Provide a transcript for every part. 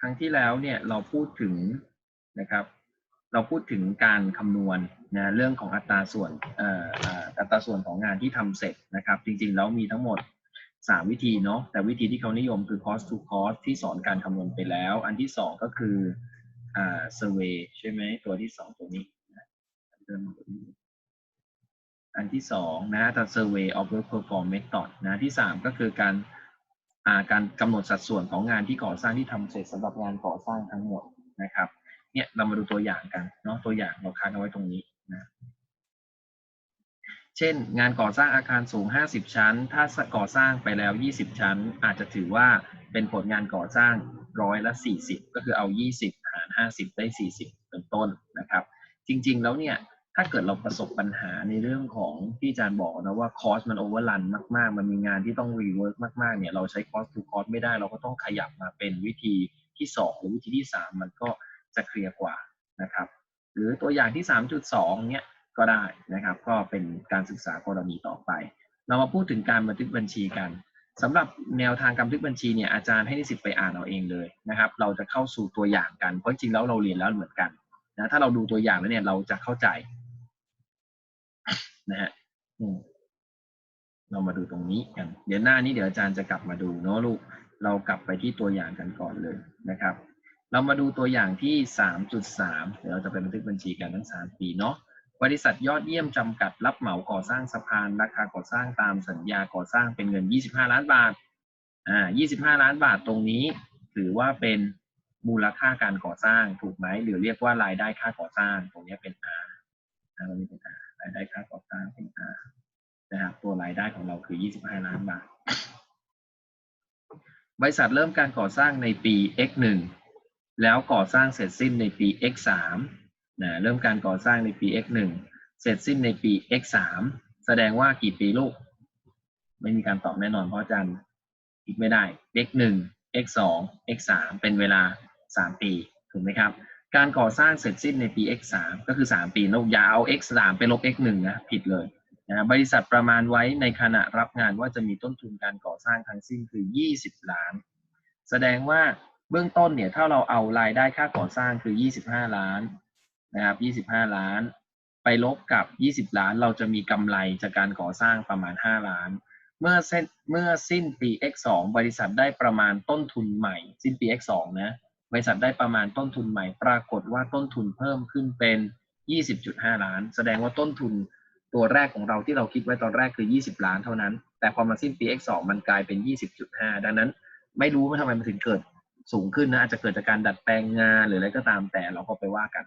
ครั้งที่แล้วเนี่ยเราพูดถึงนะครับ เราพูดถึงการคำนวณนะเรื่องของอัตราส่วนอัตราส่วนของงานที่ทำเสร็จนะครับ จริงๆแล้วมีทั้งหมด 3 วิธีเนาะแต่วิธีที่เขานิยมคือ cost to cost ที่สอนการคำนวณไปแล้ว อันที่ 2 ก็คืออ่า survey ใช่ไหมตัวที่ 2 ตัวนี้นะเริ่มมาตัวนี้อันที่ 2 นะแต่ survey of work perform method นะที่ 3 ก็คือการ การกำหนดสัดส่วนของงานที่ก่อสร้างที่ทำเสร็จสำหรับงานก่อสร้างทั้งหมดนะครับเนี่ยเรามาดูตัวอย่างกันเนาะตัวอย่างเราค้างเอาไว้ตรงนี้นะเช่น งานก่อสร้างอาคารสูง 50 ชั้น ถ้าก่อสร้างไปแล้ว 20 ชั้น อาจจะถือว่าเป็นผลงานก่อสร้างร้อยละ 40 ก็คือเอา 20 หาร 50 ได้ 40 เป็นต้นนะครับ จริง ๆ แล้วเนี่ย ถ้าเกิดเราประสบปัญหาในเรื่องของที่อาจารย์บอกนะว่าคอสมันโอเวอร์รันมากๆ มันมีงานที่ต้องรีเวิร์กมากๆเนี่ยเราใช้คอสทูคอสไม่ได้ เราก็ต้องขยับมาเป็นวิธีที่2หรือวิธีที่ 3 มันก็จะเคลียร์กว่านะครับ หรือตัวอย่างที่ 3.2เนี่ยก็ได้นะครับ ก็เป็นการศึกษากรณีต่อไป เรามาพูดถึงการบันทึกบัญชีกันสำหรับแนวทางการบันทึกบัญชีเนี่ยอาจารย์ให้นิสิตไปอ่านเอาเองเลยนะครับ เราจะเข้าสู่ตัวอย่างกันเพราะจริงแล้วเราเรียนแล้วเหมือนกันนะถ้าเราดูตัวอย่างแล้วเนี่ยเราจะเข้าใจ นะฮะอืมเรามาดูตรงนี้กัน เดี๋ยวหน้านี้เดี๋ยวอาจารย์จะกลับมาดูเนาะลูก เรากลับไปที่ตัวอย่างกันก่อนเลยนะครับ เรามาดูตัวอย่างที่ 3.3 เดี๋ยวเราจะไปบันทึกบัญชีกันทั้ง 3 ปีเนาะ บริษัทยอดเยี่ยมจำกัดรับเหมาก่อสร้างสะพานราคาก่อสร้างตามสัญญาก่อสร้างเป็นเงิน 25 ล้านบาท อ่า 25 ล้านบาทตรงนี้ถือว่าเป็นมูลค่าการก่อสร้างถูกไหมหรือเรียกว่ารายได้ค่าก่อสร้าง ตรงนี้เป็น R อ่าตรงนี้เป็น R รายได้ค่าก่อสร้างเป็น R นะครับตัวรายได้ของเราคือ 25 ล้านบาท บริษัทเริ่มการก่อสร้างในปี X1 แล้วก่อสร้างเสร็จสิ้นในปี X3 นะเริ่มการก่อสร้างในปี X1 เสร็จสิ้นในปี X3 แสดงว่ากี่ปีลูก ไม่มีการตอบแน่นอนเพราะอาจารย์อีกไม่ได้ X1 X2 X3 เป็นเวลา 3 ปี ถูกไหมครับ การก่อสร้างเสร็จสิ้นในปี X3 ก็คือ 3 ปีลูกอย่าเอา X3 ไปลบ X1 นะผิดเลยนะบริษัทประมาณไว้ในขณะรับงานว่าจะมีต้นทุนการก่อสร้างทั้งสิ้นคือ 20 ล้าน แสดงว่าเบื้องต้นเนี่ยถ้าเราเอารายได้ค่าก่อสร้างคือ 25 ล้านนะครับ 25 ล้าน ไปลบกับ 20 ล้าน เราจะมีกำไรจากการก่อสร้างประมาณ 5 ล้าน เมื่อเส้นเมื่อสิ้นปี X2 บริษัทได้ประมาณต้นทุนใหม่ สิ้นปี X2 นะ บริษัทได้ประมาณต้นทุนใหม่ปรากฏว่าต้นทุนเพิ่มขึ้นเป็น 20.5 ล้าน แสดงว่าต้นทุนตัวแรกของเราที่เราคิดไว้ตอนแรกคือ 20 ล้านเท่านั้น แต่พอมาสิ้นปี X2 มันกลายเป็น 20.5 ดังนั้น ไม่รู้ว่าทำไมมันถึงเกิดสูงขึ้นนะ อาจจะเกิดจากการดัดแปลงงานหรืออะไรก็ตามแต่เราก็ไปว่ากัน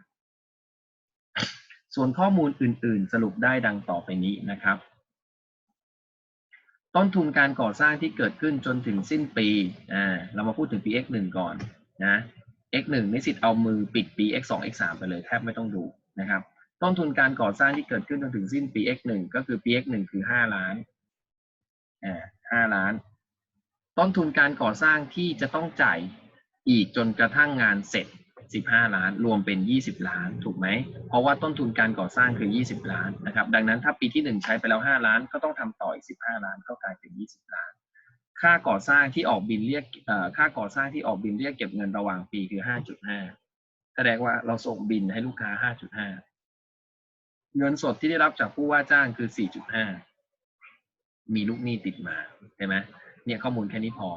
ส่วนข้อมูลอื่น ๆ สรุปได้ดังต่อไปนี้นะครับ ต้นทุนการก่อสร้างที่เกิดขึ้นจนถึงสิ้นปี อ่า เรามาพูดถึงปี x1 ก่อน นะ x1 นิสิตเอามือปิดปี x2 x3 ไปเลยแทบไม่ต้องดูนะครับต้นทุนการก่อสร้างที่เกิดขึ้นจนถึงสิ้นปี x1 ก็คือปี x1 คือ5ล้านอ่า5ล้าน ต้นทุนการก่อสร้างที่จะต้องจ่ายอีกจนกระทั่งงานเสร็จ 15 ล้าน รวมเป็น 20 ล้าน ถูกไหม เพราะว่าต้นทุนการก่อสร้างคือ 20 ล้านนะครับ ดังนั้นถ้าปีที่ 1 ใช้ไปแล้ว 5 ล้าน ก็ต้องทำต่ออีก 15 ล้าน ก็กลายเป็น 20 ล้าน ค่าก่อสร้างที่ออกบินเรียกค่าก่อสร้างที่ออกบินเรียกเก็บเงินระหว่างปีคือ 5.5 แสดงว่าเราส่งบินให้ลูกค้า 5.5 เงินสดที่ได้รับจากผู้ว่าจ้างคือ 4.5 มีลูกหนี้ติดมาใช่ไหมเนี่ยข้อมูลแค่นี้พอ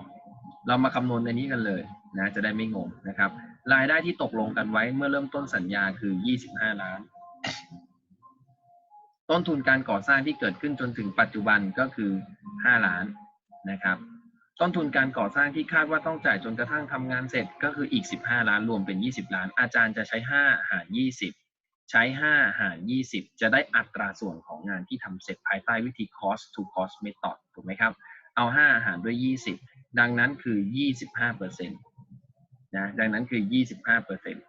เรามาคำนวณในนี้กันเลยนะจะได้ไม่งงนะครับ รายได้ที่ตกลงกันไว้เมื่อเริ่มต้นสัญญาคือ 25 ล้าน ต้นทุนการก่อสร้างที่เกิดขึ้นจนถึงปัจจุบันก็คือ 5 ล้านนะครับ ต้นทุนการก่อสร้างที่คาดว่าต้องจ่ายจนกระทั่งทำงานเสร็จก็คืออีก 15 ล้านรวมเป็น 20 ล้าน อาจารย์จะใช้ 5 หาร 20 ใช้ 5 หาร 20 จะได้อัตราส่วนของงานที่ทำเสร็จภายใต้วิธี cost to cost method ถูกไหมครับ เอา 5 หารด้วย 20 ดังนั้นคือ 25เปอร์เซ็นต์นะดังนั้นคือ 25เปอร์เซ็นต์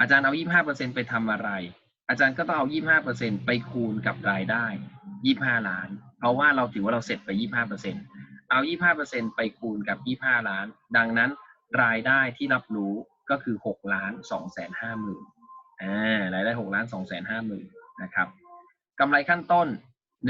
อาจารย์เอา 25เปอร์เซ็นต์ไปทำอะไร อาจารย์ก็ต้องเอา 25เปอร์เซ็นต์ไปคูณกับรายได้ 25 ล้าน เพราะว่าเราถือว่าเราเสร็จไป 25เอร์เอา25เปอร์เซ็นต์ไปคูณกับ 25 ล้าน ดังนั้นรายได้ที่รับรู้ก็คือ6ล้าน2แสน5หมื่นอ่ารายได้6ล้าน2แสน5หมื่นนะครับกำไรขั้นต้น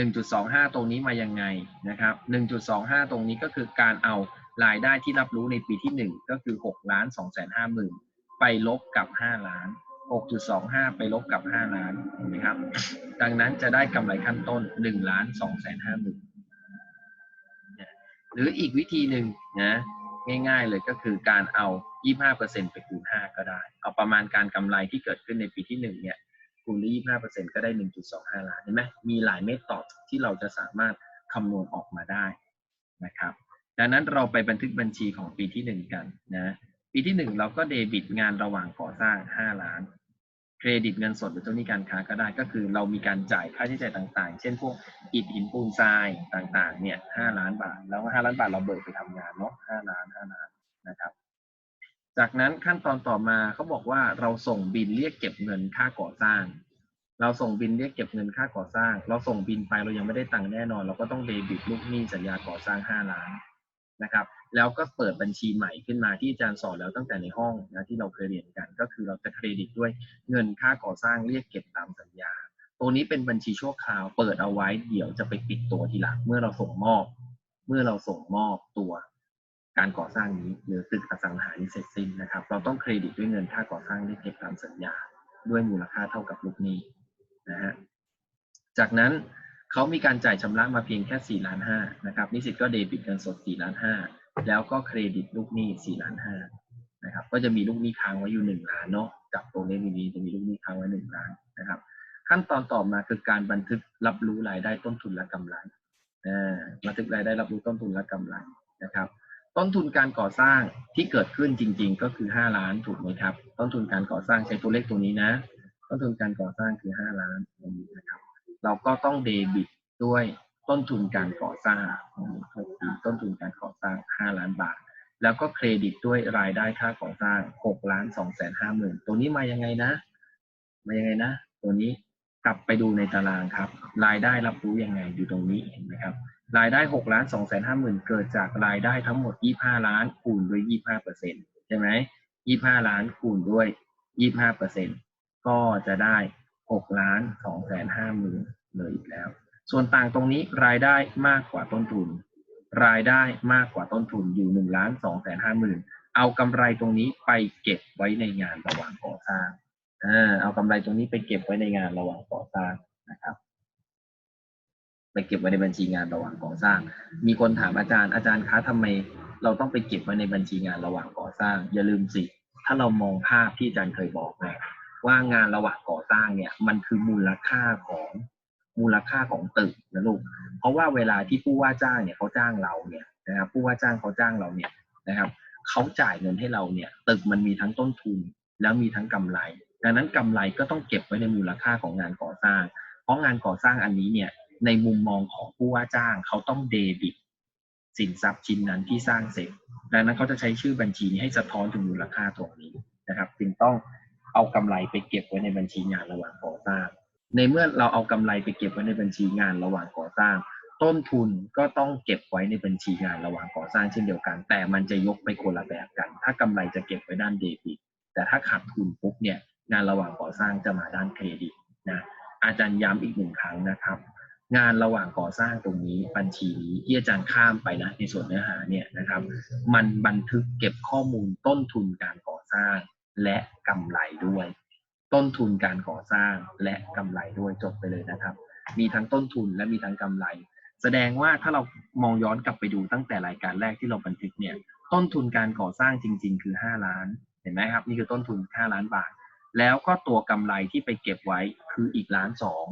1.25 ตรงนี้มายังไงนะครับ 1.25 ตรงนี้ก็คือการเอารายได้ที่รับรู้ในปีที่หนึ่งก็คือหกล้านสองแสนห้าหมื่นไปลบกับห้าล้าน หกจุดสองห้าไปลบกับห้าล้านเห็นไหมครับ ดังนั้นจะได้กำไรขั้นต้นหนึ่งล้านสองแสนห้าหมื่นหรืออีกวิธีหนึ่งนะง่ายๆเลยก็คือการเอา 25%ไปคูณ 5 ก็ได้ เอาประมาณการกำไรที่เกิดขึ้นในปีที่ 1 เนี่ยคูณด้วย25%ก็ได้ 1.25 ล้านเห็นไหมมีหลายเมธอดที่เราจะสามารถคำนวณออกมาได้นะครับ ดังนั้นเราไปบันทึกบัญชีของปีที่ 1 กันนะ ปีที่ 1 เราก็เดบิตงานระหว่างก่อสร้าง 5 ล้าน เครดิตเงินสดหรือเจ้าหนี้การค้าก็ได้ก็คือเรามีการจ่ายค่าใช้จ่ายต่างๆ เช่นพวกอิฐหินปูนทรายต่างๆ เนี่ย5ล้านบาท แล้ว5ล้านบาทเราเบิกไปทำงานเนาะ5ล้าน5ล้านนะครับ จากนั้นขั้นตอนต่อมาเขาบอกว่าเราส่งบินเรียกเก็บเงินค่าก่อสร้าง เราส่งบินเรียกเก็บเงินค่าก่อสร้าง เราส่งบินไปเรายังไม่ได้ตังค์แน่นอน เราก็ต้องเดบิตลูกหนี้สัญญาก่อสร้าง5ล้านนะครับ แล้วก็เปิดบัญชีใหม่ขึ้นมาที่อาจารย์สอนแล้วตั้งแต่ในห้องนะที่เราเคยเรียนกัน ก็คือเราจะเครดิตด้วยเงินค่าก่อสร้างเรียกเก็บตามสัญญา ตัวนี้เป็นบัญชีชั่วคราว เปิดเอาไว้เดี๋ยวจะไปปิดตัวทีหลังเมื่อเราส่งมอบ เมื่อเราส่งมอบตัวการก่อสร้างนี้หรือตึกอสังหานี้เสร็จสิ้นนะครับ เราต้องเครดิตด้วยเงินค่าก่อสร้างเรียกเก็บตามสัญญา ด้วยมูลค่าเท่ากับลูกหนี้นะฮะจากนั้นเขามีการจ่ายชำระมาเพียงแค่4ล้านห้านะครับนิสิตก็เดบิตเงินสด4ล้านห้า แล้วก็เครดิตลูกหนี้4ล้านห้านะครับ ก็จะมีลูกหนี้ค้างไว้อยู่1ล้านเนาะจากตัวเลขนี้จะมีลูกหนี้ค้างไว้1ล้านนะครับ ขั้นตอนต่อมาคือการบันทึกรับรู้รายได้ต้นทุนและกำไรบันทึกรายได้รับรู้ต้นทุนและกำไรนะครับ ต้นทุนการก่อสร้างที่เกิดขึ้นจริง ๆ ก็คือ 5 ล้านถูกไหมครับ ต้นทุนการก่อสร้างใช้ตัวเลขตัวนี้นะ ต้นทุนการก่อสร้างคือ 5 ล้านตรงนี้นะครับ เราก็ต้องเดบิตด้วย ต้นทุนการก่อสร้างต้นทุนการก่อสร้าง 5 ล้านบาท แล้วก็เครดิตด้วยรายได้ค่าก่อสร้าง6ล้าน2แสนห้าหมื่นตัวนี้มายังไงนะ มายังไงนะ ตัวนี้กลับไปดูในตารางครับ รายได้รับรู้ยังไงอยู่ตรงนี้เห็นไหมครับ รายได้6ล้าน2แสนห้าหมื่นเกิดจากรายได้ทั้งหมด 25 ล้านคูณด้วย 25เปอร์เซ็นต์ใช่ไหม25 ล้านคูณด้วย 25เปอร์เซ็นต์ก็จะได้6ล้าน2แสนห้าหมื่นเลยอีกแล้ว ส่วนต่างตรงนี้รายได้มากกว่าต้นทุน รายได้มากกว่าต้นทุนอยู่1ล้าน2แสนห้าหมื่นเอากำไรตรงนี้ไปเก็บไว้ในงานระหว่างก่อสร้างอ่าเอากำไรตรงนี้ไปเก็บไว้ในงานระหว่างก่อสร้างนะครับ ไปเก็บไว้ในบัญชีงานระหว่างก่อสร้าง มีคนถามอาจารย์อาจารย์คะทำไม เราต้องไปเก็บไว้ในบัญชีงานระหว่างก่อสร้าง อย่าลืมสิ ถ้าเรามองภาพที่อาจารย์เคยบอกนะว่างานระหว่างก่อสร้างเนี่ย มันคือมูลค่าของ มูลค่าของตึกนะลูก เพราะว่าเวลาที่ผู้ว่าจ้างเนี่ยเขาจ้างเราเนี่ยนะครับผู้ว่าจ้างเขาจ้างเราเนี่ยนะครับเขาจ่ายเงินให้เราเนี่ย ตึกมันมีทั้งต้นทุน แล้วมีทั้งกำไร ดังนั้นกำไรก็ต้องเก็บไว้ในมูลค่าของงานก่อสร้าง เพราะงานก่อสร้างอันนี้เนี่ยในมุมมองของผู้ว่าจ้างเขาต้องเดบิตสินทรัพย์ชิ้นนั้นที่สร้างเสร็จ ดังนั้นเขาจะใช้ชื่อบัญชีนี้ให้สะท้อนถึงมูลค่าตรงนี้นะครับ จึงต้องเอากำไรไปเก็บไว้ในบัญชีงานระหว่างก่อสร้าง ในเมื่อเราเอากำไรไปเก็บไว้ในบัญชีงานระหว่างก่อสร้าง ต้นทุนก็ต้องเก็บไว้ในบัญชีงานระหว่างก่อสร้างเช่นเดียวกัน แต่มันจะยกไปคนละแบบกัน ถ้ากำไรจะเก็บไว้ด้านเดบิตแต่ถ้าขาดทุนปุ๊บเนี่ยงานระหว่างก่อสร้างจะมาด้านเครดิตนะอาจารย์ย้ำอีกหนึ่งครั้งนะครับ งานระหว่างก่อสร้างตรงนี้บัญชีนี้ที่อาจารย์ข้ามไปนะในส่วนเนื้อหาเนี่ยนะครับ มันบันทึกเก็บข้อมูลต้นทุนการก่อสร้างและกำไรด้วย ต้นทุนการก่อสร้างและกำไรด้วยจบไปเลยนะครับ มีทั้งต้นทุนและมีทั้งกำไร แสดงว่าถ้าเรามองย้อนกลับไปดูตั้งแต่รายการแรกที่เราบันทึกเนี่ยต้นทุนการก่อสร้างจริง ๆ คือ 5 ล้าน เห็นไหมครับ นี่คือต้นทุน 5 ล้านบาท แล้วก็ตัวกำไรที่ไปเก็บไว้คืออีกล้านสอง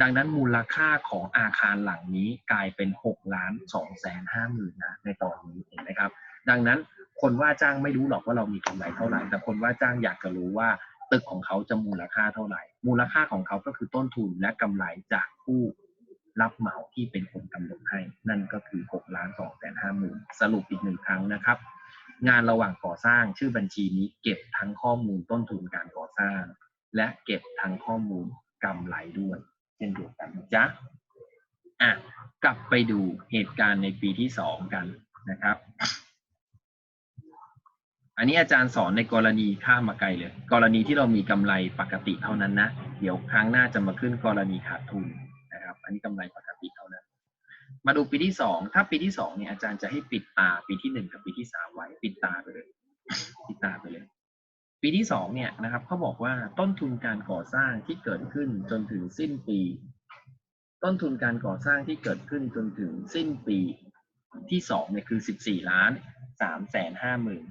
ดังนั้นมูลค่าของอาคารหลังนี้กลายเป็น6ล้าน2แสนห้าหมื่นนะในตอนนี้เห็นไหมครับ ดังนั้นคนว่าจ้างไม่รู้หรอกว่าเรามีกำไรเท่าไหร่ แต่คนว่าจ้างอยากจะรู้ว่า ตึกของเขาจะมูลค่าเท่าไหร่ มูลค่าของเขาก็คือต้นทุนและกำไรจากผู้รับเหมาที่เป็นคนกำหนดให้ นั่นก็คือ6ล้าน2แสนห้าหมื่นสรุปอีกหนึ่งครั้งนะครับ งานระหว่างก่อสร้างชื่อบัญชีนี้เก็บทั้งข้อมูลต้นทุนการก่อสร้าง และเก็บทั้งข้อมูลกำไรด้วย เช่นเดียวกันจ๊ะอะกลับไปดูเหตุการณ์ในปีที่สองกันนะครับ อันนี้อาจารย์สอนในกรณีข้ามมาไกลเลย กรณีที่เรามีกำไรปกติเท่านั้นนะ เดี๋ยวครั้งหน้าจะมาขึ้นกรณีขาดทุนนะครับ อันนี้กำไรปกติเท่านั้น มาดูปีที่สองถ้าปีที่สองเนี่ยอาจารย์จะให้ปิดตาปีที่หนึ่งกับปีที่สามไว้ปิดตาไปเลย ปิดตาไปเลย ปีที่สองเนี่ยนะครับเขาบอกว่าต้นทุนการก่อสร้างที่เกิดขึ้นจนถึงสิ้นปี ต้นทุนการก่อสร้างที่เกิดขึ้นจนถึงสิ้นปีที่สองเนี่ยคือสิบสี่ล้านสามแสนห้าหมื่น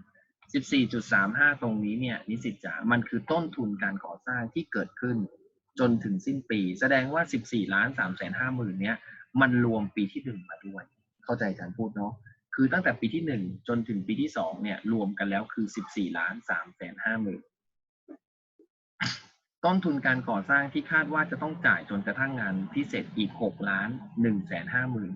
สิบสี่จุดสามห้าตรงนี้เนี่ยนิสิตจ๋า มันคือต้นทุนการก่อสร้างที่เกิดขึ้น จนถึงสิ้นปี แสดงว่าสิบสี่ล้านสามแสนห้าหมื่นเนี่ยมันรวมปีที่หนึ่งมาด้วย เข้าใจอาจารย์พูดเนาะคือตั้งแต่ปีที่หนึ่งจนถึงปีที่สองเนี่ยรวมกันแล้วคือสิบสี่ล้านสามแสนห้าหมื่นต้นทุนการก่อสร้างที่คาดว่าจะต้องจ่ายจนกระทั่งงานที่เสร็จอีกหกล้านหนึ่งแสนห้าหมื่น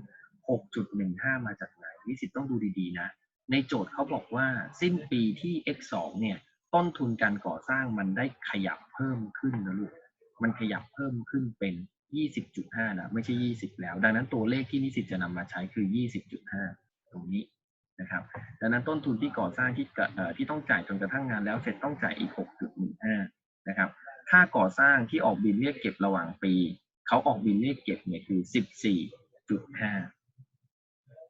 หกจุดหนึ่งห้ามาจากไหนนิสิตต้องดูดีๆนะ ในโจทย์เขาบอกว่าสิ้นปีที่ x 2เนี่ย ต้นทุนการก่อสร้างมันได้ขยับเพิ่มขึ้นนะลูก มันขยับเพิ่มขึ้นเป็น 20.5นะไม่ใช่ 20 แล้ว ดังนั้นตัวเลขที่นิสิตจะนำมาใช้คือ 20.5 ตรงนี้นะครับ ดังนั้นต้นทุนที่ก่อสร้างที่ที่ต้องจ่ายจนกระทั่งงานแล้วเสร็จต้องจ่ายอีก 6.15 นะครับ ค่าก่อสร้างที่ออกบินเรียกเก็บระหว่างปี เขาออกบินเรียกเก็บเนี่ยคือ 14.5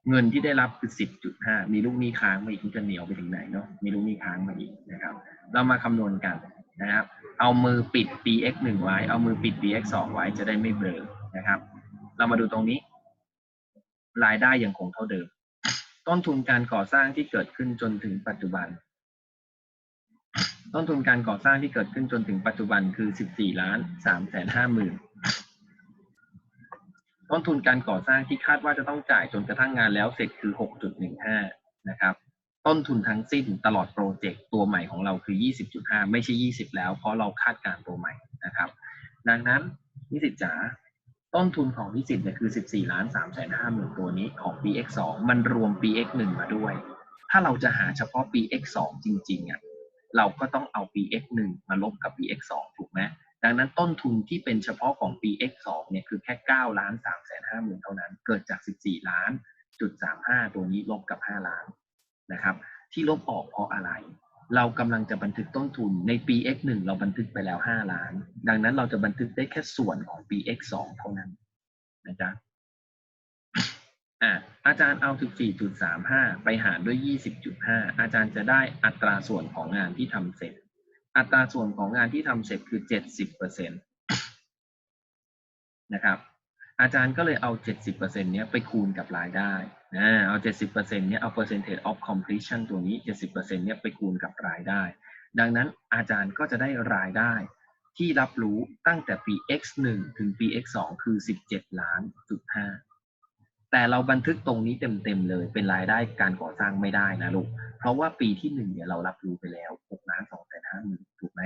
เงินที่ได้รับคือ10.5มีลูกหนี้ค้างมาอีกจะเหนียวไปถึงไหนเนาะมีลูกหนี้ค้างมาอีกนะครับ เรามาคำนวณกันนะครับ เอามือปิด px 1ไว้ เอามือปิด px 2ไว้จะได้ไม่เบลอนะครับ เรามาดูตรงนี้ รายได้ยังคงเท่าเดิม ต้นทุนการก่อสร้างที่เกิดขึ้นจนถึงปัจจุบัน ต้นทุนการก่อสร้างที่เกิดขึ้นจนถึงปัจจุบันคือ14ล้าน3แสน5หมื่น ต้นทุนการก่อสร้างที่คาดว่าจะต้องจ่ายจนกระทั่งงานแล้วเสร็จคือ 6.15 นะครับ ต้นทุนทั้งสิ้นตลอดโปรเจกต์ตัวใหม่ของเราคือ 20.5 ไม่ใช่ 20 แล้ว เพราะเราคาดการตัวใหม่นะครับ ดังนั้นนิสิตจ๋าต้นทุนของนิสิตเนี่ยคือ 14ล้าน3แสน5หมื่นตัวนี้ของ PX 2 มันรวม PX 1 มาด้วย ถ้าเราจะหาเฉพาะ PX 2 จริงๆอะเราก็ต้องเอา PX 1 มาลบกับ PX 2 ถูกไหม ดังนั้นต้นทุนที่เป็นเฉพาะของ PX 2 เนี่ยคือแค่9ล้าน3แสน5หมื่นเท่านั้น เกิดจาก 14 ล้านจุด35ตัวนี้ลบกับ 5 ล้านนะครับ ที่ลบออกเพราะอะไร เรากำลังจะบันทึกต้นทุนในปี x 1 เราบันทึกไปแล้ว 5 ล้าน ดังนั้นเราจะบันทึกได้แค่ส่วนของปี x 2 เท่านั้นนะจ๊ะอะอาจารย์เอา14.35 ไปหารด้วย 20.5 อาจารย์จะได้อัตราส่วนของงานที่ทำเสร็จ อัตราส่วนของงานที่ทำเสร็จคือ 70%นะครับอาจารย์ก็เลยเอา 70%เนี้ยไปคูณกับรายได้นะเอา 70%เนี้ยเอา percentage of completion ตัวนี้ 70%เนี้ยไปคูณกับรายได้ ดังนั้นอาจารย์ก็จะได้รายได้ที่รับรู้ตั้งแต่ปี x 1ถึงปี x 2คือ 17 ล้านจุด5 แต่เราบันทึกตรงนี้เต็มๆเลย เป็นรายได้การก่อสร้างไม่ได้นะลูก เพราะว่าปีที่1เนี่ยเรารับรู้ไปแล้ว6ล้าน2แสน5หมื่นถูกไหม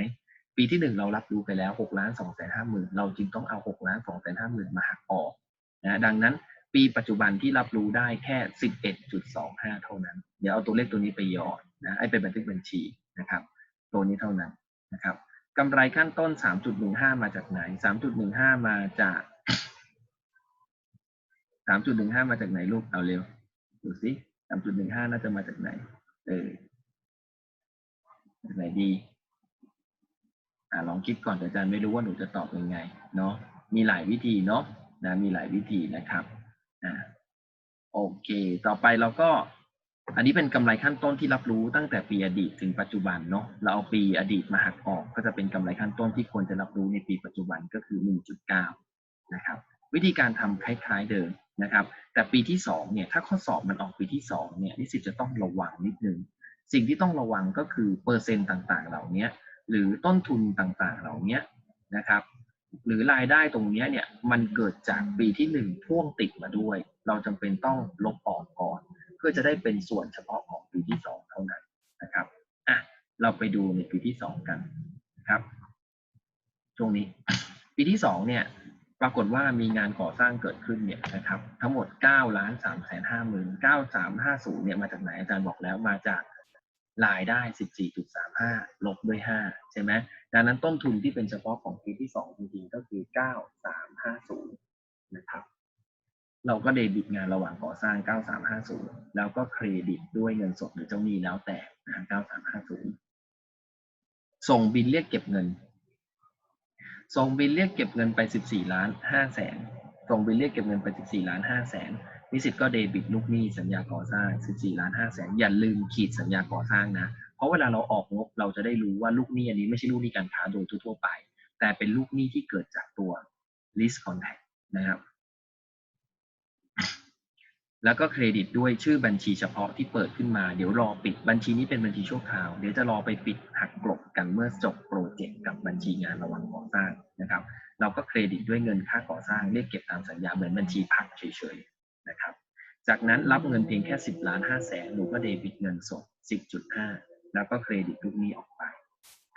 ปีที่หนึ่งเรารับรู้ไปแล้ว6ล้าน2แสนห้าหมื่นเราจึงต้องเอา6ล้าน2แสนห้าหมื่นมาหักออกนะดังนั้นปีปัจจุบันที่รับรู้ได้แค่11.25เท่านั้น เดี๋ยวเอาตัวเลขตัวนี้ไปหยอดนะไอ้เป็นบันทึกบัญชีนะครับ ตัวนี้เท่านั้นนะครับกำไรขั้นต้น 3.15 มาจากไหน 3.15 มาจาก 3.15มาจากไหนลูกเอาเร็วดูสิ3.15น่าจะมาจากไหน เออจากไหนดี อ่าลองคิดก่อนแต่อาจารย์ไม่รู้ว่าหนูจะตอบยังไง เนาะมีหลายวิธีเนาะนะมีหลายวิธีนะครับอ่าโอเค ต่อไปเราก็ อันนี้เป็นกำไรขั้นต้นที่รับรู้ตั้งแต่ปีอดีตถึงปัจจุบันเนาะเราเอาปีอดีตมาหักออก ก็จะเป็นกำไรขั้นต้นที่ควรจะรับรู้ในปีปัจจุบันก็คือ 1.9 นะครับ วิธีการทำคล้าย ๆ เดิม นะครับ แต่ปีที่2เนี่ยถ้าข้อสอบมันออกปีที่2เนี่ยนิสิตจะต้องระวังนิดนึง สิ่งที่ต้องระวังก็คือเปอร์เซ็นต์ต่างๆ เหล่านี้หรือต้นทุนต่างๆ เหล่านี้นะครับ หรือรายได้ตรงนี้เนี่ยมันเกิดจากปีที่หนึ่งพ่วงติดมาด้วย เราจำเป็นต้องลบออกก่อน เพื่อจะได้เป็นส่วนเฉพาะของปีที่สองเท่านั้นนะครับอะเราไปดูในปีที่สองกันนะครับช่วงนี้ ปีที่สองเนี่ย ปรากฏว่ามีงานก่อสร้างเกิดขึ้นเนี่ยนะครับทั้งหมด9ล้าน3แสน5หมื่น9350เนี่ยมาจากไหนอาจารย์บอกแล้วมาจากรายได้ 14.35 ลบด้วย 5 ใช่ไหมดังนั้นต้นทุนที่เป็นเฉพาะของปีที่ 2 จริงๆ ก็คือ 9350 นะครับ เราก็เดบิตงานระหว่างก่อสร้าง 9350 แล้วก็เครดิตด้วยเงินสดหรือเจ้าหนี้แล้วแต่นะ9350 ส่งบินเรียกเก็บเงิน ส่งบินเรียกเก็บเงินไป 14 ล้าน5แสนส่งบินเรียกเก็บเงินไป 14 ล้าน5แสนนิสิตก็เดบิตลูกหนี้สัญญาก่อสร้าง 14 ล้าน5แสนอย่าลืมขีดสัญญาก่อสร้างนะ เพราะเวลาเราออกงบเราจะได้รู้ว่าลูกหนี้อันนี้ไม่ใช่ลูกหนี้การค้าโดยทั่วไป แต่เป็นลูกหนี้ที่เกิดจากตัว list contact นะครับแล้วก็เครดิตด้วยชื่อบัญชีเฉพาะที่เปิดขึ้นมา เดี๋ยวรอปิดบัญชีนี้เป็นบัญชีชั่วคราว เดี๋ยวจะรอไปปิดหักกลบ กันเมื่อจบโปรเจกต์กับบัญชีงานระหว่างก่อสร้างนะครับ เราก็เครดิตด้วยเงินค่าก่อสร้างเรียกเก็บตามสัญญาเหมือนบัญชีพักเฉยๆนะครับ จากนั้นรับเงินเพียงแค่ 10ล้าน5แสนหนูก็เดบิตเงินสด 10.5 แล้วก็เครดิตลูกหนี้ออกไป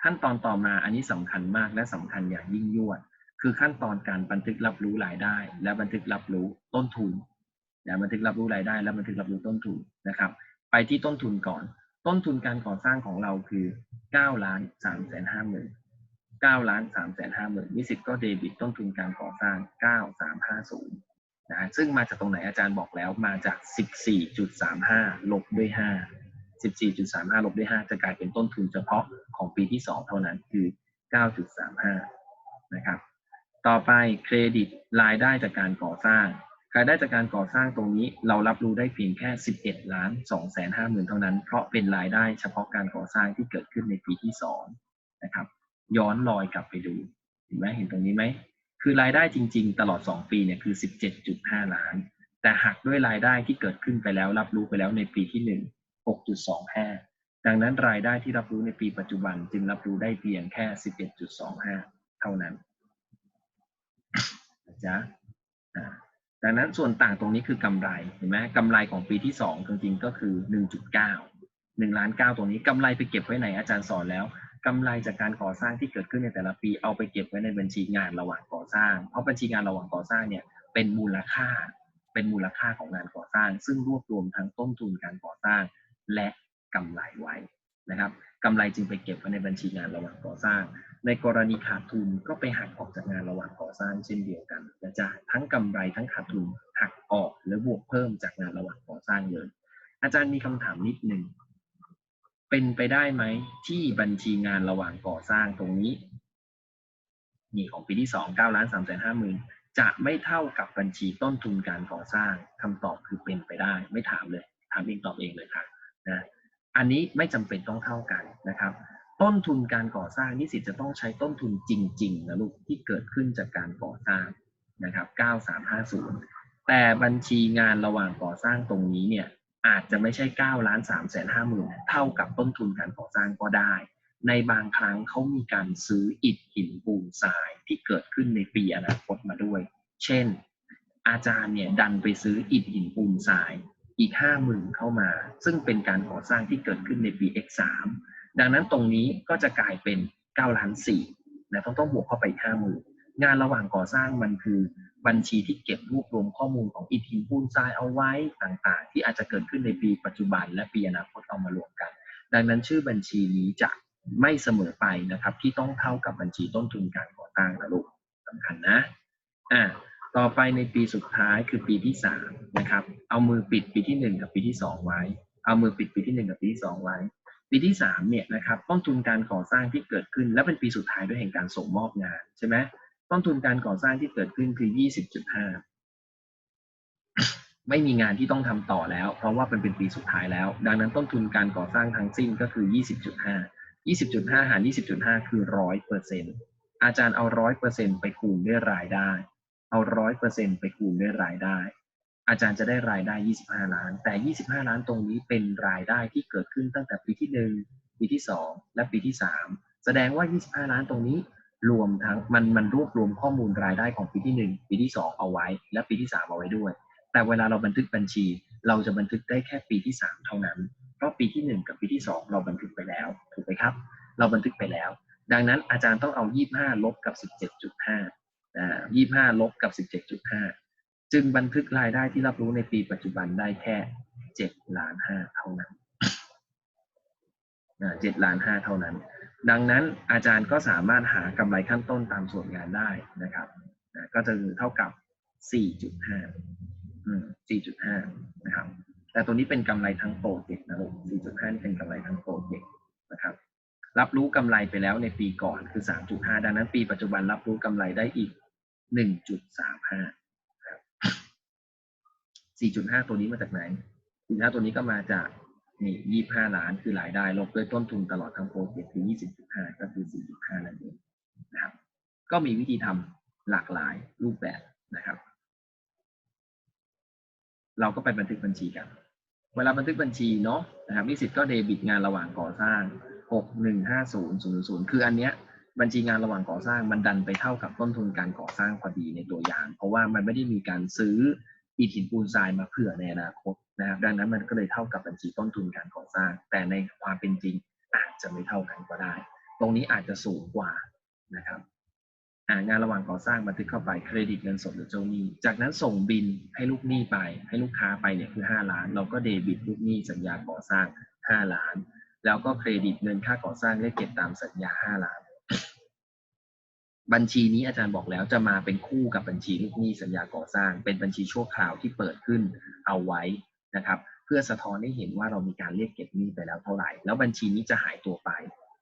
ขั้นตอนต่อมาอันนี้สำคัญมากและสำคัญอย่างยิ่งยวด คือขั้นตอนการบันทึกรับรู้รายได้ และบันทึกรับรู้ต้นทุนนะบันทึกรับรู้รายได้ และบันทึกรับรู้ต้นทุนนะครับ ไปที่ต้นทุนก่อน ต้นทุนการก่อสร้างของเราคือ9ล้าน3แสน5หมื่น9ล้าน3แสน5หมื่นนิสิตก็เดบิตต้นทุนการก่อสร้าง9350นะฮะซึ่งมาจากตรงไหนอาจารย์บอกแล้วมาจาก14.35ลบด้วย5 14.35ลบด้วย5จะกลายเป็นต้นทุนเฉพาะของปีที่2เท่านั้นคือ9.35นะครับ ต่อไปเครดิตรายได้จากการก่อสร้าง รายได้จากการก่อสร้างตรงนี้เรารับรู้ได้เพียงแค่ 11 ล้าน2แสน5หมื่นเท่านั้น เพราะเป็นรายได้เฉพาะการก่อสร้างที่เกิดขึ้นในปีที่2นะครับ ย้อนรอยกลับไปดูเห็นไหมเห็นตรงนี้ไหมคือรายได้จริง ๆ ตลอด 2 ปีเนี่ยคือ 17.5 ล้าน แต่หักด้วยรายได้ที่เกิดขึ้นไปแล้ว รับรู้ไปแล้วในปีที่ 1 6.25 ดังนั้นรายได้ที่รับรู้ในปีปัจจุบันจึงรับรู้ได้เพียงแค่ 11.25 เท่านั้นนะจ๊ะ ดังนั้นส่วนต่างตรงนี้คือกำไรเห็นไหมกำไรของปีที่2จริงๆก็คือ1.9 1ล้าน9ตรงนี้กำไรไปเก็บไว้ไหนอาจารย์สอนแล้วกำไรจากการก่อสร้างที่เกิดขึ้นในแต่ละปีเอาไปเก็บไว้ในบัญชีงานระหว่างก่อสร้าง เพราะบัญชีงานระหว่างก่อสร้างเนี่ยเป็นมูลค่า เป็นมูลค่าของงานก่อสร้าง ซึ่งรวบรวมทั้งต้นทุนการก่อสร้างและกำไรไว้นะครับ กำไรจึงไปเก็บไว้ในบัญชีงานระหว่างก่อสร้าง ในกรณีขาดทุนก็ไปหักออกจากงานระหว่างก่อสร้างเช่นเดียวกันนะจ๊ะทั้งกำไรทั้งขาดทุนหักออกและบวกเพิ่มจากงานระหว่างก่อสร้างเลยอาจารย์มีคำถามนิดหนึ่งเป็นไปได้ไหมที่บัญชีงานระหว่างก่อสร้างตรงนี้นี่ของปีที่สองเก้าล้านสามแสนห้าหมื่นจะไม่เท่ากับบัญชีต้นทุนการก่อสร้างคำตอบคือเป็นไปได้ ไม่ถามเลย ถามเองตอบเองเลยค่ะนะ อันนี้ไม่จำเป็นต้องเท่ากันนะครับ ต้นทุนการก่อสร้างนิสิตจะต้องใช้ต้นทุนจริงๆนะลูกที่เกิดขึ้นจากการก่อสร้างนะครับ 9350 แต่บัญชีงานระหว่างก่อสร้างตรงนี้เนี่ยอาจจะไม่ใช่9ล้าน3แสนห้าหมื่นเท่ากับต้นทุนการก่อสร้างก็ได้ ในบางครั้งเขามีการซื้ออิฐหินปูนทรายที่เกิดขึ้นในปีอนาคตมาด้วย เช่น อาจารย์เนี่ยดันไปซื้ออิฐหินปูนทราย อีก 5 0,000 เข้ามา ซึ่งเป็นการก่อสร้างที่เกิดขึ้นในปี X3 ดังนั้นตรงนี้ก็จะกลายเป็น9ล้าน4นะต้องต้องบวกเข้าไปอีก50,000 งานระหว่างก่อสร้างมันคือบัญชีที่เก็บรวบรวมข้อมูลของอิฐหินปูนทรายเอาไว้ต่างๆ ที่อาจจะเกิดขึ้นในปีปัจจุบันและปีอนาคตเอามารวมกัน ดังนั้นชื่อบัญชีนี้จะไม่เสมอไปนะครับ ที่ต้องเท่ากับบัญชีต้นทุนการก่อสร้างนะลูกสำคัญนะอ่า ต่อไปในปีสุดท้ายคือปีที่สามนะครับ เอามือปิดปีที่หนึ่งกับปีที่สองไว้ เอามือปิดปีที่หนึ่งกับปีที่สองไว้ ปีที่สามเนี่ยนะครับต้นทุนการก่อสร้างที่เกิดขึ้น และเป็นปีสุดท้ายด้วยแห่งการส่งมอบงานใช่ไหมต้นทุนการก่อสร้างที่เกิดขึ้นคือ20.5ไม่มีงานที่ต้องทำต่อแล้ว เพราะว่าเป็นเป็นปีสุดท้ายแล้ว ดังนั้นต้นทุนการก่อสร้างทั้งสิ้นก็คือ 20.5 20.5 หาร 20.5 คือ 100เปอร์เซ็นต์อาจารย์เอา 100เปอร์เซ็นต์ไปคูณด้วยรายได้ เอา100เปอร์เซ็นต์ไปคูณด้วยรายได้ อาจารย์จะได้รายได้ 25 ล้าน แต่ 25 ล้านตรงนี้เป็นรายได้ที่เกิดขึ้นตั้งแต่ปีที่ 1 ปีที่ 2 และปีที่ 3 แสดงว่า 25 ล้านตรงนี้รวมทั้งมันมันรวบรวมข้อมูลรายได้ของปีที่ 1 ปีที่ 2 เอาไว้ และปีที่ 3 เอาไว้ด้วย แต่เวลาเราบันทึกบัญชี เราจะบันทึกได้แค่ปีที่ 3 เท่านั้น เพราะปีที่ 1 กับปีที่ 2 เราบันทึกไปแล้วถูกไหมครับ เราบันทึกไปแล้ว ดังนั้นอาจารย์ต้องเอา 25 ลบกับ 17.5 อ่า25ลบกับ17.5จึงบันทึกรายได้ที่รับรู้ในปีปัจจุบันได้แค่7ล้าน5เท่านั้น7ล้าน5เท่านั้น ดังนั้นอาจารย์ก็สามารถหากำไรขั้นต้นตามส่วนงานได้นะครับก็จะเท่ากับ 4.5 อืม 4.5 นะครับ แต่ตัวนี้เป็นกำไรทั้งโปรเจกต์นะครับ4.5 นี่เป็นกำไรทั้งโปรเจกต์นะครับ รับรู้กำไรไปแล้วในปีก่อนคือ 3.5 ดังนั้นปีปัจจุบันรับรู้กำไรได้อีก 1.35ครับ4.5 ตัวนี้มาจากไหน4.5ตัวนี้ก็มาจากนี่25 ล้านคือรายได้ลบด้วยต้นทุนตลอดทั้งโปรเจกต์คือ 20.5 ก็คือ 4.5 นั่นเองนะครับ ก็มีวิธีทำหลากหลายรูปแบบนะครับ เราก็ไปบันทึกบัญชีกัน เวลาบันทึกบัญชีเนาะนะครับนิสิตก็เดบิตงานระหว่างก่อสร้าง 6150000 คืออันเนี้ย บัญชีงานระหว่างก่อสร้างมันดันไปเท่ากับต้นทุนการก่อสร้างพอดีในตัวอย่าง เพราะว่ามันไม่ได้มีการซื้ออิฐหินปูนทรายมาเผื่อในอนาคตนะครับ ดังนั้นมันก็เลยเท่ากับบัญชีต้นทุนการก่อสร้าง แต่ในความเป็นจริงอาจจะไม่เท่ากันก็ได้ ตรงนี้อาจจะสูงกว่านะครับงานระหว่างก่อสร้างบันทึกเข้าไปเครดิตเงินสดหรือเจ้าหนี้ จากนั้นส่งบินให้ลูกหนี้ไป ให้ลูกค้าไปเนี่ยคือ 5 ล้าน เราก็เดบิตลูกหนี้สัญญาก่อสร้าง 5 ล้าน แล้วก็เครดิตเงินค่าก่อสร้างเรียกเก็บตามสัญญา 5 ล้าน บัญชีนี้อาจารย์บอกแล้วจะมาเป็นคู่กับบัญชีลูกหนี้สัญญาก่อสร้าง เป็นบัญชีชั่วคราวที่เปิดขึ้นเอาไว้นะครับ เพื่อสะท้อนให้เห็นว่าเรามีการเรียกเก็บหนี้ไปแล้วเท่าไหร่ แล้วบัญชีนี้จะหายตัวไป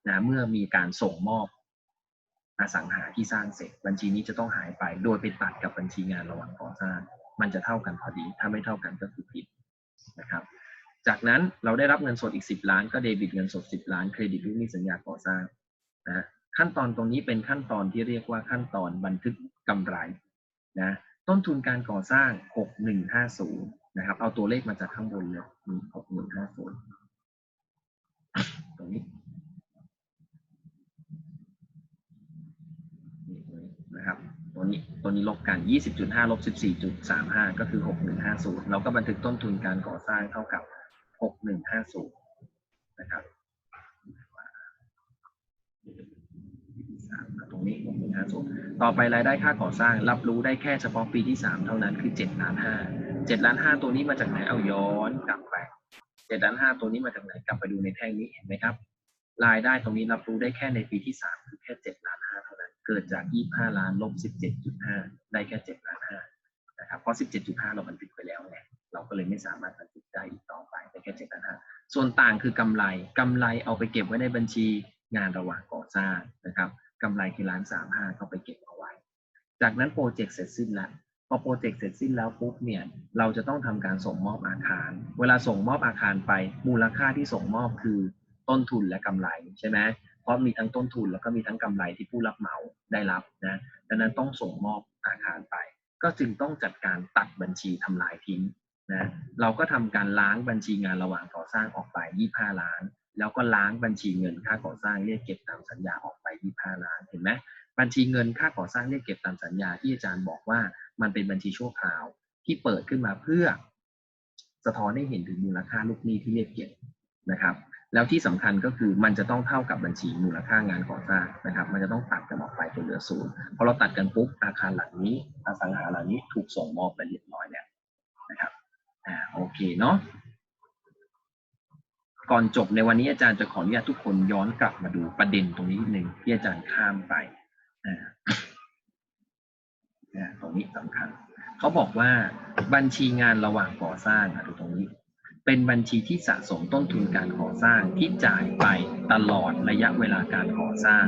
นะเมื่อมีการส่งมอบอสังหาที่สร้างเสร็จ บัญชีนี้จะต้องหายไป โดยไปตัดกับบัญชีงานระหว่างก่อสร้าง มันจะเท่ากันพอดี ถ้าไม่เท่ากันก็คือผิดนะครับ จากนั้นเราได้รับเงินสดอีก 10 ล้าน ก็เดบิตเงินสด 10 ล้าน เครดิตลูกหนี้สัญญาก่อสร้างนะ ขั้นตอนตรงนี้เป็นขั้นตอนที่เรียกว่าขั้นตอนบันทึกกำไรนะต้นทุนการก่อสร้าง 6150 นะครับ เอาตัวเลขมาจากข้างบนเลย6150 ตรงนี้นะครับ ตัวนี้ ตัวนี้ลบกัน 20.5ลบ14.35 ก็คือ 6150 เราก็บันทึกต้นทุนการก่อสร้างเท่ากับ 6150 นะครับ ตรงนี้6150ต่อไปรายได้ค่าก่อสร้างรับรู้ได้แค่เฉพาะปีที่3เท่านั้นคือ7ล้าน5 7ล้าน5ตัวนี้มาจากไหนเอาย้อนกลับไป7ล้าน5ตัวนี้มาจากไหนกลับไปดูในแท่งนี้เห็นไหมครับ รายได้ตรงนี้รับรู้ได้แค่ในปีที่3คือแค่7ล้าน5เท่านั้น เกิดจาก25ล้านลบ17.5ได้แค่7ล้าน5นะครับเพราะ17.5เจ็ดจุดห้าเราบันทึกไปแล้วไงเราก็เลยไม่สามารถบันทึกได้อีกต่อไปได้แค่7ล้าน5ส่วนต่างคือกำไรกำไรเอาไปเก็บไว้ในบัญชีงานระหว่างก่อสร้างนะครับ กำไรคือล้านสามห้าก็ไปเก็บเอาไว้ จากนั้นโปรเจกต์เสร็จสิ้นแล้วพอโปรเจกต์เสร็จสิ้นแล้วปุ๊บเนี่ยเราจะต้องทำการส่งมอบอาคาร เวลาส่งมอบอาคารไปมูลค่าที่ส่งมอบคือต้นทุนและกำไรใช่ไหมเพราะมีทั้งต้นทุนแล้วก็มีทั้งกำไรที่ผู้รับเหมาได้รับนะดังนั้นต้องส่งมอบอาคารไป ก็จึงต้องจัดการตัดบัญชีทำลายทิ้งนะเราก็ทำการล้างบัญชีงานระหว่างก่อสร้างออกไป 25 ล้าน แล้วก็ล้างบัญชีเงินค่าก่อสร้างเรียกเก็บตามสัญญาออกไป25ล้านเห็นไหมบัญชีเงินค่าก่อสร้างเรียกเก็บตามสัญญาที่อาจารย์บอกว่ามันเป็นบัญชีชั่วคราวที่เปิดขึ้นมาเพื่อ สะท้อนให้เห็นถึงมูลค่าลูกหนี้ที่เรียกเก็บนะครับ แล้วที่สำคัญก็คือมันจะต้องเท่ากับบัญชีมูลค่างานก่อสร้างนะครับ มันจะต้องตัดกันออกไปจนเหลือศูนย์พอเราตัดกันปุ๊บอาคารหลังนี้อสังหาหลังนี้ถูกส่งมอบไปเรียบร้อยแล้วนะครับอ่าโอเคเนาะ ก่อนจบในวันนี้อาจารย์จะขออนุญาตทุกคนย้อนกลับมาดูประเด็นตรงนี้นิดนึงที่อาจารย์ข้ามไปอ่าอ่าตรงนี้สำคัญ เขาบอกว่าบัญชีงานระหว่างก่อสร้างอะดูตรงนี้ เป็นบัญชีที่สะสมต้นทุนการก่อสร้างที่จ่ายไปตลอดระยะเวลาการก่อสร้าง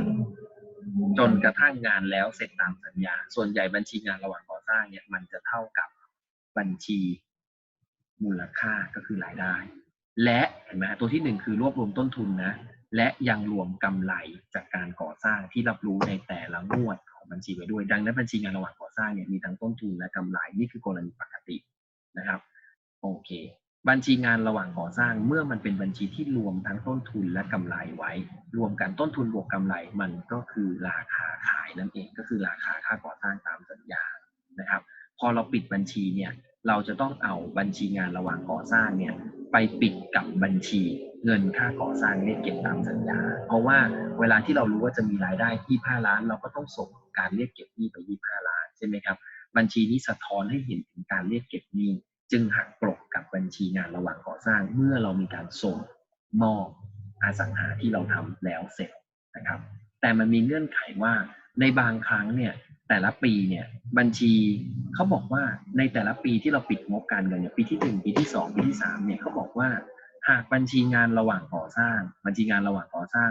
จนกระทั่งงานแล้วเสร็จตามสัญญา ส่วนใหญ่บัญชีงานระหว่างก่อสร้างเนี่ยมันจะเท่ากับบัญชีมูลค่าก็คือรายได้ และเห็นไหมตัวที่หนึ่งคือรวบรวมต้นทุนนะ และยังรวมกำไรจากการก่อสร้างที่รับรู้ในแต่ละงวดของบัญชีไว้ด้วย ดังนั้นบัญชีงานระหว่างก่อสร้างเนี่ยมีทั้งต้นทุนและกำไรนี่คือกรณีปกตินะครับ โอเค บัญชีงานระหว่างก่อสร้างเมื่อมันเป็นบัญชีที่รวมทั้งต้นทุนและกำไรไว้ รวมกันต้นทุนบวกกำไรมันก็คือราคาขายนั่นเองก็คือราคาค่าก่อสร้างตามสัญญานะครับ พอเราปิดบัญชีเนี่ย เราจะต้องเอาบัญชีงานระหว่างก่อสร้างเนี่ยไปปิดกับบัญชีเงินค่าก่อสร้างเรียเก็บตามสัญญา เพราะว่าเวลาที่เรารู้ว่าจะมีรายได้25ล้าน เราก็ต้องส่งการเรียกเก็บหนี้ไป25ล้านใช่ไหมครับ บัญชีนี้สะท้อนให้เห็นถึงการเรียกเก็บหนี้จึงหักกลบกับบัญชีงานระหว่างก่อสร้าง เมื่อเรามีการส่งมอบอสังหาที่เราทำแล้วเสร็จนะครับ แต่มันมีเงื่อนไขว่าในบางครั้งเนี่ย แต่ละปีเนี่ยบัญชีเขาบอกว่าในแต่ละปีที่เราปิดงบการเงินเนี่ยปีที่หนึ่งปีที่สองปีที่สามเนี่ยเขาบอกว่า หากบัญชีงานระหว่างก่อสร้าง บัญชีงานระหว่างก่อสร้าง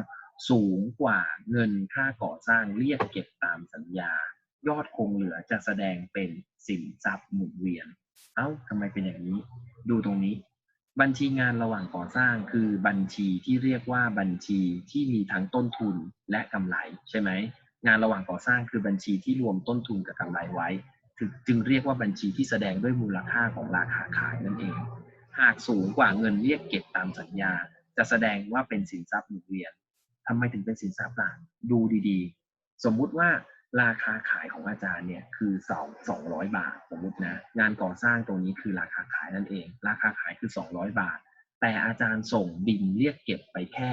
สูงกว่าเงินค่าก่อสร้างเรียกเก็บตามสัญญา ยอดคงเหลือจะแสดงเป็นสินทรัพย์หมุนเวียน เอ้าทำไมเป็นอย่างนี้ ดูตรงนี้ บัญชีงานระหว่างก่อสร้างคือบัญชีที่เรียกว่าบัญชีที่มีทั้งต้นทุนและกำไรใช่ไหม งานระหว่างก่อสร้างคือบัญชีที่รวมต้นทุนกับกำไรไว้ จึงเรียกว่าบัญชีที่แสดงด้วยมูลค่าของราคาขายนั่นเอง หากสูงกว่าเงินเรียกเก็บตามสัญญา จะแสดงว่าเป็นสินทรัพย์หมุนเวียนทำไมถึงเป็นสินทรัพย์ล่ะดูดีๆ สมมุติว่าราคาขายของอาจารย์เนี่ยคือสองสองร้อยบาทสมมตินะงานก่อสร้างตรงนี้คือราคาขายนั่นเอง ราคาขายคือ200บาท แต่อาจารย์ส่งบินเรียกเก็บไปแค่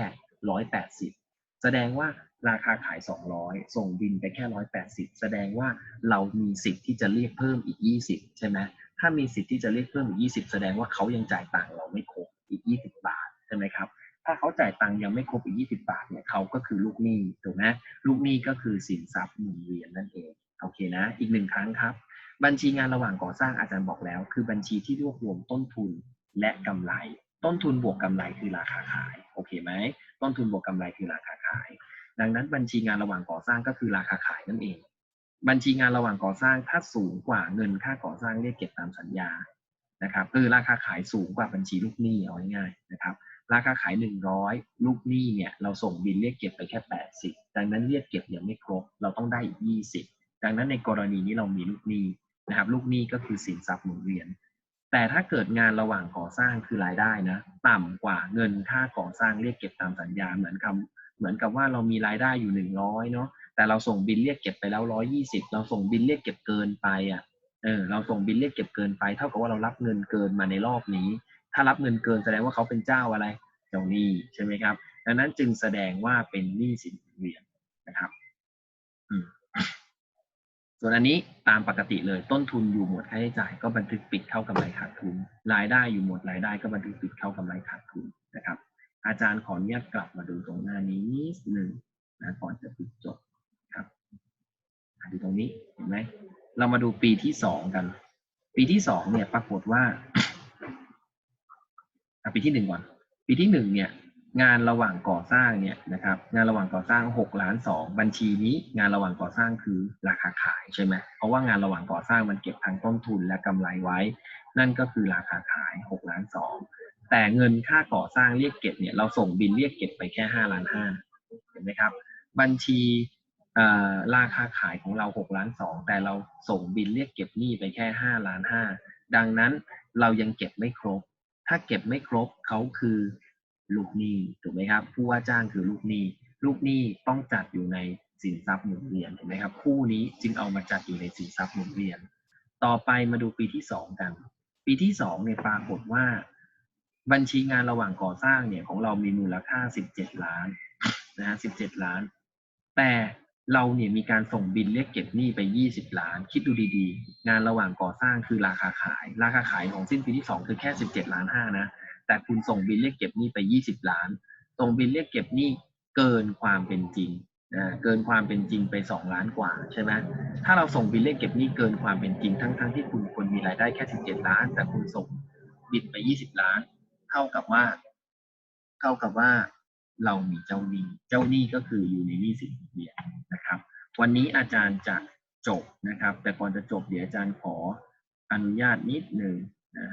180แสดงว่า ราคาขาย 200 ส่งบินไปแค่ 180 แสดงว่าเรามีสิทธิ์ที่จะเรียกเพิ่มอีก 20 ใช่ไหมถ้ามีสิทธิ์ที่จะเรียกเพิ่มอีก 20 แสดงว่าเขายังจ่ายตังค์เราไม่ครบอีก 20 บาทใช่ไหมครับ ถ้าเขาจ่ายตังค์ยังไม่ครบอีก 20 บาทเนี่ยเขาก็คือลูกหนี้ถูกไหมลูกหนี้ก็คือสินทรัพย์หมุนเวียนนั่นเองโอเคนะ อีกหนึ่งครั้งครับ บัญชีงานระหว่างก่อสร้างอาจารย์บอกแล้ว คือบัญชีที่รวบรวมต้นทุนและกำไร ต้นทุนบวกกำไรคือราคาขายโอเคไหมต้นทุนบวกกำไรคือราคาขาย ดังนั้นบัญชีงานระหว่างก่อสร้างก็คือราคาขายนั่นเอง บัญชีงานระหว่างก่อสร้างถ้าสูงกว่าเงินค่าก่อสร้างเรียกเก็บตามสัญญานะครับคือราคาขายสูงกว่าบัญชีลูกหนี้เอาง่ายๆนะครับราคาขาย 100 ลูกหนี้เนี่ยเราส่งบินเรียกเก็บไปแค่ 80 ดังนั้นเรียกเก็บยังไม่ครบ เราต้องได้อีก 20 ดังนั้นในกรณีนี้เรามีลูกหนี้นะครับลูกหนี้ก็คือสินทรัพย์หมุนเวียน แต่ถ้าเกิดงานระหว่างก่อสร้างคือรายได้นะ ต่ำกว่าเงินค่าก่อสร้างเรียกเก็บตามสัญญาเหมือนกับ เหมือนกับว่าเรามีรายได้อยู่100เนาะแต่เราส่งบินเรียกเก็บไปแล้ว120เราส่งบินเรียกเก็บเกินไปอะเออเราส่งบินเรียกเก็บเกินไป เท่ากับว่าเรารับเงินเกินมาในรอบนี้ ถ้ารับเงินเกินแสดงว่าเขาเป็นเจ้าอะไรเจ้าหนี้ใช่ไหมครับดังนั้นจึงแสดงว่าเป็นหนี้สินเวียนนะครับส่วนอันนี้ตามปกติเลยต้นทุนอยู่หมวดค่าใช้จ่ายก็บันทึกปิดเข้ากำไรขาดทุน รายได้อยู่หมวดรายได้ก็บันทึกปิดเข้ากำไรขาดทุน อาจารย์ขออนุญาตกลับมาดูตรงหน้านี้นิดหนึ่งนะก่อนจะปิดจบครับดูตรงนี้เห็นไหมเรามาดูปีที่สองกัน ปีที่สองเนี่ยปรากฏว่าอะปีที่หนึ่งก่อน ปีที่หนึ่งเนี่ย งานระหว่างก่อสร้างเนี่ยนะครับ งานระหว่างก่อสร้างหกล้านสองบัญชีนี้ งานระหว่างก่อสร้างคือราคาขายใช่ไหมเพราะว่างานระหว่างก่อสร้างมันเก็บทั้งต้นทุนและกำไรไว้ นั่นก็คือราคาขายหกล้านสอง แต่เงินค่าก่อสร้างเรียกเก็บเนี่ยเราส่งบินเรียกเก็บไปแค่ห้าล้านห้าเห็นไหมครับ บัญชีราคาขายของเราหกล้านสองแต่เราส่งบินเรียกเก็บหนี้ไปแค่ห้าล้านห้าดังนั้นเรายังเก็บไม่ครบ ถ้าเก็บไม่ครบเขาคือลูกหนี้ถูกไหมครับ ผู้ว่าจ้างคือลูกหนี้ ลูกหนี้ต้องจัดอยู่ในสินทรัพย์หมุนเวียนเห็นไหมครับ คู่นี้จึงเอามาจัดอยู่ในสินทรัพย์หมุนเวียน ต่อไปมาดูปีที่สองกัน ปีที่สองเนี่ยปรากฏว่า บัญชีงานระหว่างก่อสร้างเนี่ยของเรามีมูลค่า 17 ล้านนะฮะ17 ล้าน แต่เราเนี่ยมีการส่งบินเรียกเก็บหนี้ไป 20 ล้าน คิดดูดีๆ งานระหว่างก่อสร้างคือราคาขาย ราคาขายของสิ้นปีที่ 2 คือแค่ 17 ล้าน5นะ แต่คุณส่งบินเรียกเก็บหนี้ไป 20 ล้าน ส่งบินเรียกเก็บหนี้เกินความเป็นจริงนะเกินความเป็นจริงไป 2 ล้านกว่าใช่ไหมถ้าเราส่งบินเรียกเก็บหนี้เกินความเป็นจริงทั้งๆที่คุณควรมีรายได้แค่ 17 ล้าน แต่คุณส่งบินไป 20 ล้าน เท่ากับว่า เท่ากับว่าเรามีเจ้าหนี้ เจ้าหนี้ก็คืออยู่ในหนี้สินเดียนนะครับ วันนี้อาจารย์จะจบนะครับ แต่ก่อนจะจบเดี๋ยวอาจารย์ขออนุญาตนิดหนึ่งนะ